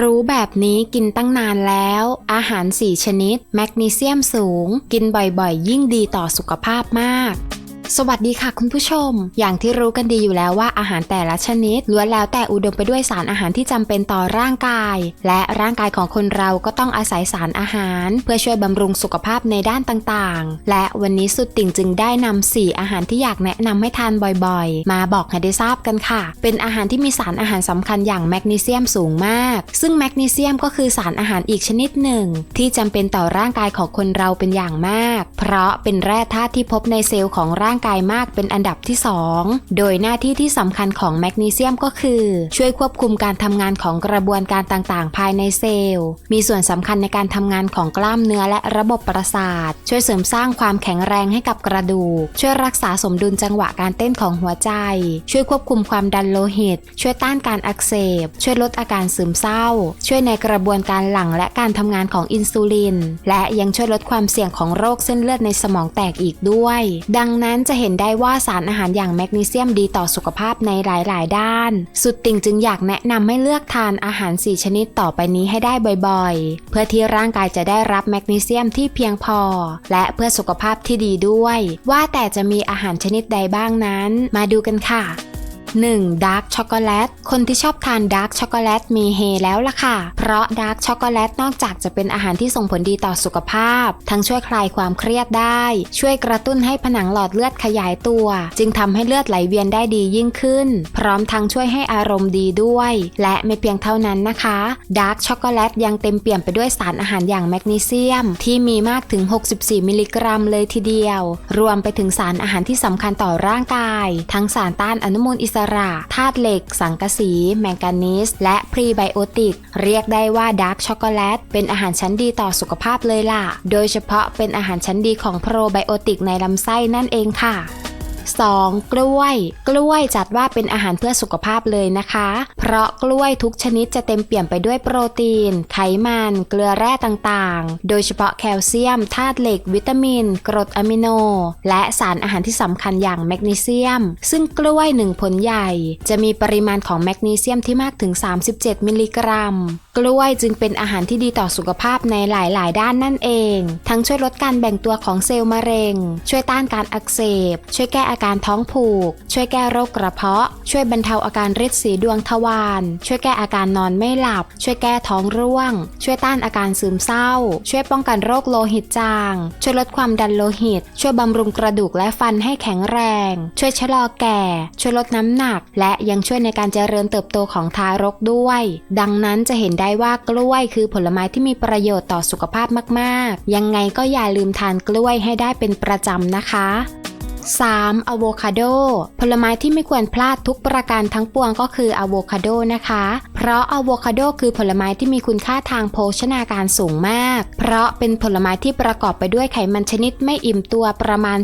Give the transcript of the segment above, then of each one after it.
รู้แบบนี้กินตั้งนานแล้ว อาหาร 4 ชนิด แมกนีเซียมสูง กินบ่อยๆ ยิ่งดีต่อสุขภาพมาก สวัสดีค่ะคุณผู้ชม อย่างที่รู้กันดีอยู่แล้วว่าอาหารแต่ละชนิดล้วนแล้วแต่อุดมไปด้วยสารอาหารที่จำเป็นต่อร่างกาย และร่างกายของคนเราก็ต้องอาศัยสารอาหาร เพื่อช่วยบำรุงสุขภาพในด้านต่างๆ และวันนี้สุดติ่งจึงได้นำ4อาหารที่อยากแนะนำให้ทานบ่อยๆ มาบอกให้ได้ทราบกันค่ะ เป็นอาหารที่มีสารอาหารสำคัญอย่างแมกนีเซียมสูงมาก ซึ่งแมกนีเซียมก็คือสารอาหารอีกชนิดหนึ่ง ที่จำเป็นต่อร่างกายของคนเราเป็นอย่างมาก เพราะเป็นแร่ธาตุที่พบในเซลล์ของร่างกายมากเป็นอันดับที่ 2 โดยหน้าที่ที่สำคัญของแมกนีเซียมก็คือ ช่วยควบคุมการทำงานของกระบวนการต่างๆ ภายในเซลล์ มีส่วนสำคัญในการทำงานของกล้ามเนื้อและระบบประสาท ช่วยเสริมสร้างความแข็งแรงให้กับกระดูก ช่วยรักษาสมดุลจังหวะการเต้นของหัวใจ ช่วยควบคุมความดันโลหิต ช่วยต้านการอักเสบ ช่วยลดอาการซึมเศร้า ช่วยในกระบวนการหลั่งและการทำงานของอินซูลิน และยังช่วยลดความเสี่ยงของโรคเส้นเลือดในสมองแตกอีกด้วย ดังนั้นจะเห็นได้ว่าสารอาหารอย่างแมกนีเซียมดีต่อสุขภาพในหลาย ๆ ด้าน สุดติ่งจึงอยากแนะนำให้เลือกทานอาหาร 4 ชนิดต่อไปนี้ให้ได้บ่อย ๆ เพื่อที่ร่างกายจะได้รับแมกนีเซียมที่เพียงพอ และเพื่อสุขภาพที่ดีด้วย ว่าแต่จะมีอาหารชนิดใดบ้างนั้น มาดูกันค่ะ 1. ดาร์กช็อกโกแลต คนที่ชอบทานดาร์กช็อกโกแลตมีเฮแล้วล่ะค่ะ เพราะดาร์กช็อกโกแลตนอกจากจะเป็นอาหารที่ส่งผลดีต่อสุขภาพ ทั้งช่วยคลายความเครียดได้ ช่วยกระตุ้นให้ผนังหลอดเลือดขยายตัว จึงทำให้เลือดไหลเวียนได้ดียิ่งขึ้น พร้อมทั้งช่วยให้อารมณ์ดีด้วย และไม่เพียงเท่านั้นนะคะดาร์กช็อกโกแลตยังเต็มเปี่ยมไปด้วยสารอาหารอย่างแมกนีเซียม ที่มีมากถึง 64 มิลลิกรัมเลยทีเดียว รวมไปถึงสารอาหารที่สำคัญต่อร่างกาย ทั้งสารต้านอนุมูลอิสระธาตุเหล็ก สังกะสี แมงกานีส และพรีไบโอติก เรียกได้ว่าดาร์กช็อกโกแลต เป็นอาหารชั้นดีต่อสุขภาพเลยล่ะ โดยเฉพาะเป็นอาหารชั้นดีของโปรไบโอติกในลำไส้นั่นเองค่ะ 2. กล้วย กล้วยจัดว่าเป็นอาหารเพื่อสุขภาพเลยนะคะ เพราะกล้วยทุกชนิดจะเต็มเปี่ยมไปด้วยโปรตีน ไขมัน เกลือแร่ต่างๆ โดยเฉพาะแคลเซียม ธาตุเหล็ก วิตามิน กรดอะมิโน และสารอาหารที่สำคัญอย่างแมกนีเซียม ซึ่งกล้วยหนึ่งผลใหญ่ จะมีปริมาณของแมกนีเซียมที่มากถึง 37 มิลลิกรัม กล้วยจึงเป็นอาหารที่ดีต่อสุขภาพในหลาย ๆ ด้านนั่นเอง ทั้งช่วยลดการแบ่งตัวของเซลล์มะเร็ง ช่วยต้านการอักเสบ ช่วยแก้อาการท้องผูก ช่วยแก้โรคกระเพาะ ช่วยบรรเทาอาการริดสีดวงทวารช่วยแก้อาการนอนไม่หลับ ช่วยแก้ท้องร่วง ช่วยต้านอาการซึมเศร้า ช่วยป้องกันโรคโลหิตจาง ช่วยลดความดันโลหิต ช่วยบำรุงกระดูกและฟันให้แข็งแรง ช่วยชะลอแก่ ช่วยลดน้ำหนัก และยังช่วยในการเจริญเติบโตของทารกด้วย ดังนั้นจะเห็นได้ว่ากล้วยคือผลไม้ที่มีประโยชน์ต่อสุขภาพมาก ๆ ยังไงก็อย่าลืมทานกล้วยให้ได้เป็นประจำนะคะ 3. อะโวคาโด ผลไม้ที่ไม่ควรพลาดทุกประการทั้งปวงก็คืออะโวคาโดนะคะ เพราะอะโวคาโดคือผลไม้ที่มีคุณค่าทางโภชนาการสูงมาก เพราะเป็นผลไม้ที่ประกอบไปด้วยไขมันชนิดไม่อิ่มตัวประมาณ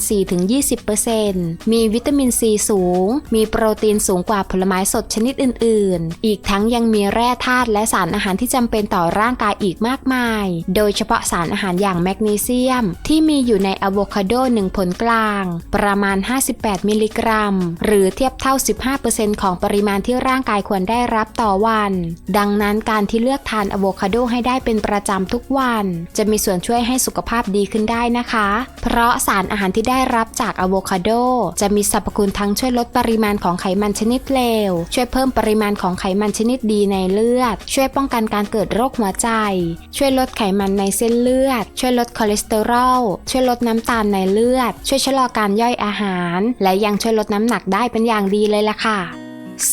4-20%มีวิตามินซีสูง มีโปรตีนสูงกว่าผลไม้สดชนิดอื่น ๆ อีกทั้งยังมีแร่ธาตุและสารอาหารที่จำเป็นต่อร่างกายอีกมากมาย โดยเฉพาะสารอาหารอย่างแมกนีเซียม ที่มีอยู่ในอะโวคาโดหนึ่งผลกลาง ประมาณ 58 มิลลิกรัม หรือเทียบเท่า 15%ของปริมาณที่ร่างกายควรได้รับต่อวันดังนั้นการที่เลือกทานอะโวคาโดให้ได้เป็นประจำทุกวัน จะมีส่วนช่วยให้สุขภาพดีขึ้นได้นะคะ เพราะสารอาหารที่ได้รับจากอะโวคาโดจะมีสรรพคุณทั้งช่วยลดปริมาณของไขมันชนิดเลว ช่วยเพิ่มปริมาณของไขมันชนิดดีในเลือด ช่วยป้องกันการเกิดโรคหัวใจ ช่วยลดไขมันในเส้นเลือด ช่วยลดคอเลสเตอรอล ช่วยลดน้ำตาลในเลือด ช่วยชะลอการย่อยอาหาร และยังช่วยลดน้ำหนักได้เป็นอย่างดีเลยล่ะค่ะ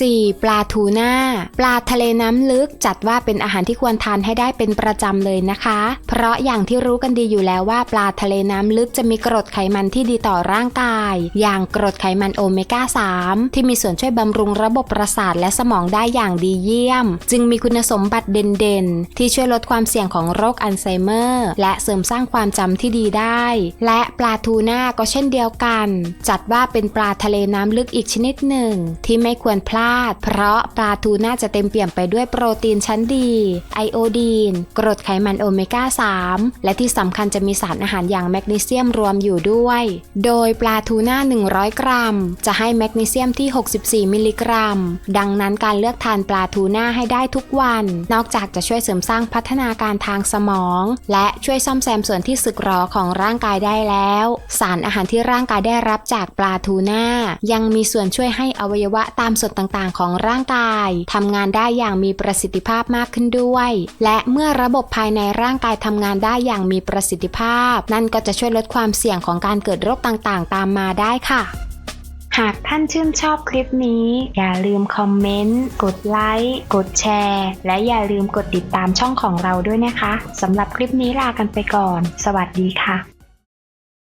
4. ปลาทูน่า ปลาทะเลน้ำลึกจัดว่าเป็นอาหารที่ควรทานให้ได้เป็นประจำเลยนะคะ เพราะอย่างที่รู้กันดีอยู่แล้วว่า ปลาทะเลน้ำลึกจะมีกรดไขมันที่ดีต่อร่างกาย อย่างกรดไขมันโอเมก้า 3 ที่มีส่วนช่วยบำรุงระบบประสาทและสมองได้อย่างดีเยี่ยม จึงมีคุณสมบัติเด่นๆ ที่ช่วยลดความเสี่ยงของโรคอัลไซเมอร์ และเสริมสร้างความจำที่ดีได้ และปลาทูน่าก็เช่นเดียวกัน จัดว่าเป็นปลาทะเลน้ำลึกอีกชนิดหนึ่ง ที่ไม่ควรพลลาด เพราะปลาทูน่าจะเต็มเปี่ยมไปด้วยโปรตีนชั้นดี ไอโอดีน กรดไขมันโอเมก้า 3 และที่สำคัญจะมีสารอาหารอย่างแมกนีเซียมรวมอยู่ด้วย โดยปลาทูน่า 100 กรัม จะให้แมกนีเซียมที่ 64 มิลลิกรัม ดังนั้นการเลือกทานปลาทูน่าให้ได้ทุกวัน นอกจากจะช่วยเสริมสร้างพัฒนาการทางสมอง และช่วยซ่อมแซมส่วนที่สึกหรอของร่างกายได้แล้ว สารอาหารที่ร่างกายได้รับจากปลาทูน่ายังมีส่วนช่วยให้อวัยวะตามส่วนต่างๆ ของร่างกายทำงานได้อย่างมีประสิทธิภาพมากขึ้นด้วย และเมื่อระบบภายในร่างกายทำงานได้อย่างมีประสิทธิภาพ นั่นก็จะช่วยลดความเสี่ยงของการเกิดโรคต่างๆ ตามมาได้ค่ะหากท่านชื่นชอบคลิปนี้ อย่าลืมคอมเมนต์ กดไลค์ กดแชร์ และอย่าลืมกดติดตามช่องของเราด้วยนะคะ สำหรับคลิปนี้ลากันไปก่อน สวัสดีค่ะ